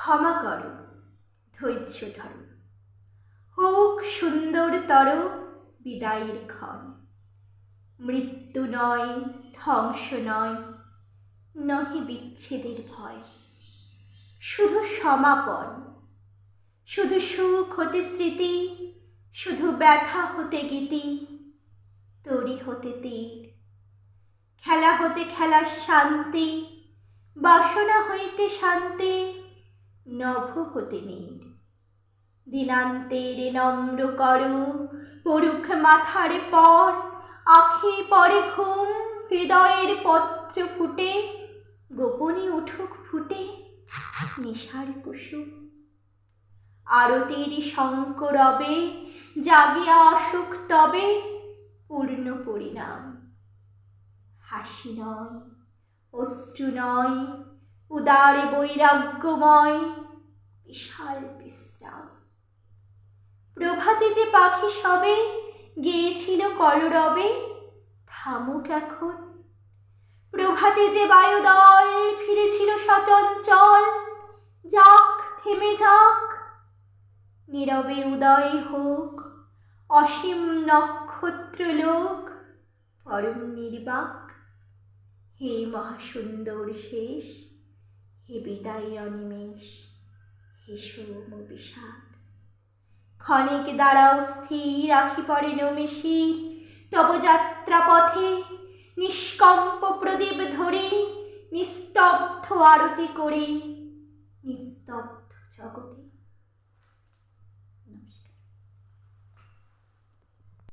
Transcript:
ক্ষমা করো, ধৈর্য ধরো। হোক সুন্দরতর বিদায়ের ক্ষণ। মৃত্যু নয়, ধ্বংস নয়, নহে বিচ্ছেদের ভয়। শুধু সমাপন, শুধু সুখ হতে স্মৃতি, শুধু ব্যথা হতে গীতি, তরি হতে তীর। খেলা হতে খেলার শান্তি, বাসনা হইতে শান্তি নভ হতে নীর দিনান্তের নম্র করু, পরুখ মাথার পর, আখি পরে ঘুম, হৃদয়ের পত্র ফুটে, গোপনে উঠুক ফুটে, নিশার কুসুম। আরতির শঙ্ক রবে, জাগিয়া আসুক তবে, পূর্ণ পরিণাম। হাসি নয়, অশ্রু নয়, উদারে বৈরাগ্যময় বিশাল বিশ্রাম। প্রভাতে যে পাখি সবে গিয়েছিল কলরবে, থামুক এখন। প্রভাতে যে বায়ুদল ফিরেছিল সচঞ্চল, যাক, থেমে যাক। নীরবে উদয় হোক, অসীম নক্ষত্র লোক, পরম নির্বাক। হে মহাসুন্দর শেষ, হে বিদায় অনিমেষ। বিষম বিষাদ ক্ষণিক দ্বারাও স্থির আখি পরে নমেশি তব যাত্রা পথে নিষ্কম্প প্রদীপ ধরে নিস্তব্ধ আরতি করে নিস্তব্ধ জগতে। নমস্কার।